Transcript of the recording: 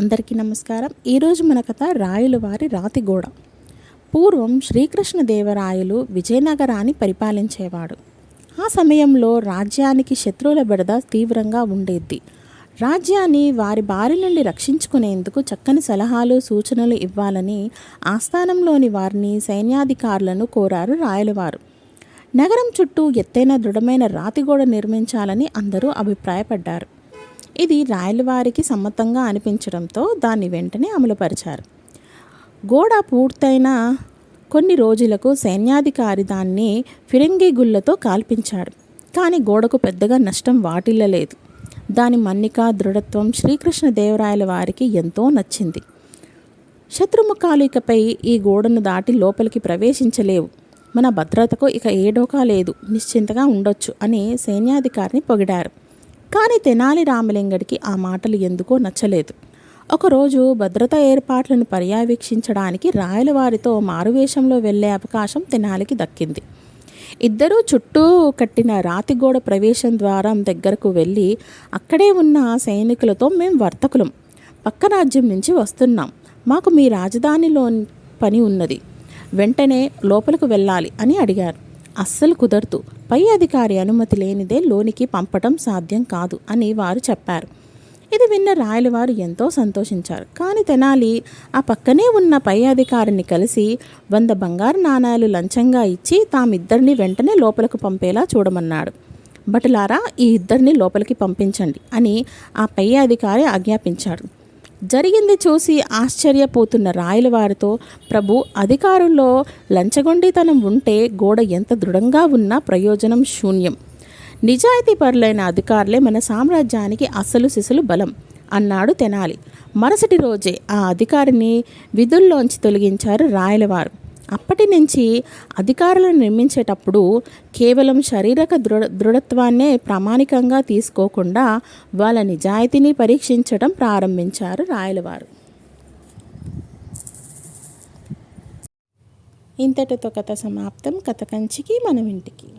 అందరికీ నమస్కారం. ఈరోజు మన కథ రాయలు వారి రాతిగోడ పూర్వం శ్రీకృష్ణదేవరాయలు విజయనగరాన్ని పరిపాలించేవాడు. ఆ సమయంలో రాజ్యానికి శత్రువుల బెడద తీవ్రంగా ఉండేది. రాజ్యాన్ని వారి బారి నుండి రక్షించుకునేందుకు చక్కని సలహాలు సూచనలు ఇవ్వాలని ఆస్థానంలోని వారిని సైన్యాధికారులను కోరారు రాయలవారు. నగరం చుట్టూ ఎత్తైన దృఢమైన రాతిగోడ నిర్మించాలని అందరూ అభిప్రాయపడ్డారు. ఇది రాయలవారికి సమ్మతంగా అనిపించడంతో దాన్ని వెంటనే అమలుపరిచారు. గోడ పూర్తయిన కొన్ని రోజులకు సైన్యాధికారి దాన్ని ఫిరంగి గుళ్ళతో కాల్పించాడు. కానీ గోడకు పెద్దగా నష్టం వాటిల్లలేదు. దాని మన్నిక దృఢత్వం శ్రీకృష్ణదేవరాయల వారికి ఎంతో నచ్చింది. శత్రుముఖాలు ఇకపై ఈ గోడను దాటి లోపలికి ప్రవేశించలేవు. మన భద్రతకు ఇక ఏ డోకా లేదు. నిశ్చింతగా ఉండొచ్చు అని సైన్యాధికారిని పొగిడారు. కానీ తెనాలి రామలింగడికి ఆ మాటలు ఎందుకో నచ్చలేదు. ఒకరోజు భద్రతా ఏర్పాట్లను పర్యవేక్షించడానికి రాయలవారితో మారువేషంలో వెళ్ళే అవకాశం తెనాలికి దక్కింది. ఇద్దరూ చుట్టూ కట్టిన రాతిగోడ ప్రవేశం ద్వారం దగ్గరకు వెళ్ళి అక్కడే ఉన్న సైనికులతో మేము వర్తకులం. పక్క రాజ్యం నుంచి వస్తున్నాం. మాకు మీ రాజధానిలో పని ఉన్నది. వెంటనే లోపలికి వెళ్ళాలి అని అడిగారు. అస్సలు కుదరదు. పై అధికారి అనుమతి లేనిదే లోనికి పంపటం సాధ్యం కాదు అని వారు చెప్పారు. ఇది విన్న రాయలవారు ఎంతో సంతోషించారు. కానీ తెనాలి ఆ పక్కనే ఉన్న పై అధికారిని కలిసి వంద బంగారు నాణాలు లంచంగా ఇచ్చి తామిద్దరిని వెంటనే లోపలకు పంపేలా చూడమన్నాడు. బటులారా ఈ ఇద్దరిని లోపలికి పంపించండి అని ఆ పై అధికారి ఆజ్ఞాపించాడు. జరిగింది చూసి ఆశ్చర్యపోతున్న రాయలవారితో ప్రభు అధికారుల్లో లంచగొండితనం ఉంటే గోడ ఎంత దృఢంగా ఉన్నా ప్రయోజనం శూన్యం. నిజాయితీ పరులైన అధికారులే మన సామ్రాజ్యానికి అసలు సిసలు బలం అన్నాడు తెనాలి. మరుసటి రోజే ఆ అధికారిని విధుల్లోంచి తొలగించారు రాయలవారు. అప్పటి నుంచి అధికారులను నిర్మించేటప్పుడు కేవలం శారీరక దృఢ దృఢత్వాన్నే ప్రామాణికంగా తీసుకోకుండా వాళ్ళ నిజాయితీని పరీక్షించడం ప్రారంభించారు రాయలవారు. ఇంతటితో కథ సమాప్తం. కథ కంచికి మనం ఇంటికి.